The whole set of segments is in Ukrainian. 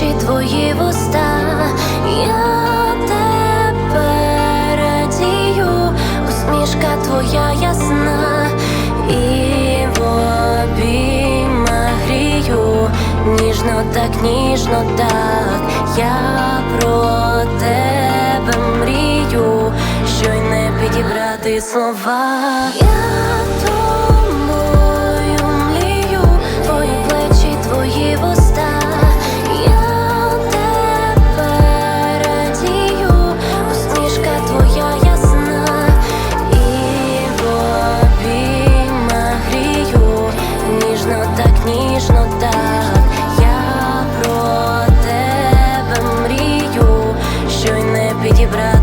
очі твої вуста, я тебе радію, усмішка твоя ясна. І в обійма грію, ніжно, так ніжно, так. Я про тебе мрію, що й не підібрати слова. Я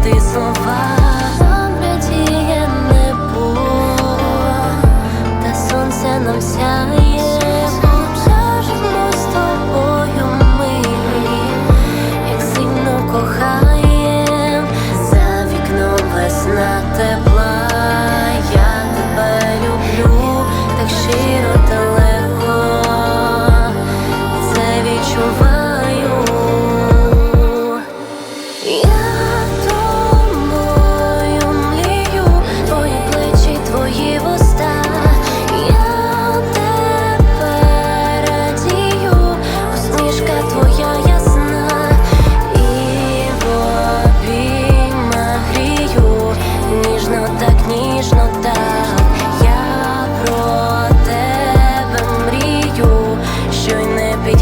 підібрати слова. Обрадіє небо, та сонце нам сяє,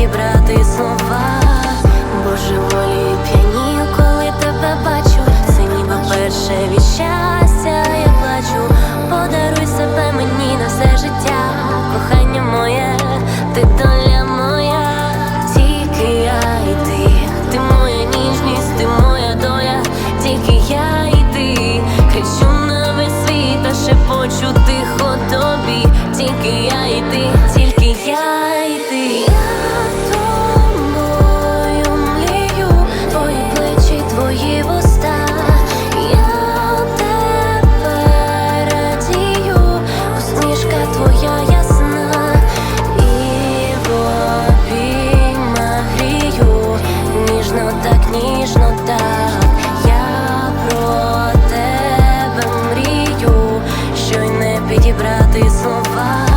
підібрати слова, Боже волі п'янію, коли тебе бачу, це ніби перше від щастя. Я плачу, подаруй себе мені на все життя, кохання моє, ти доля моя, тільки я і ти, ти моя ніжність, ти моя доля, тільки я. підібрати слова.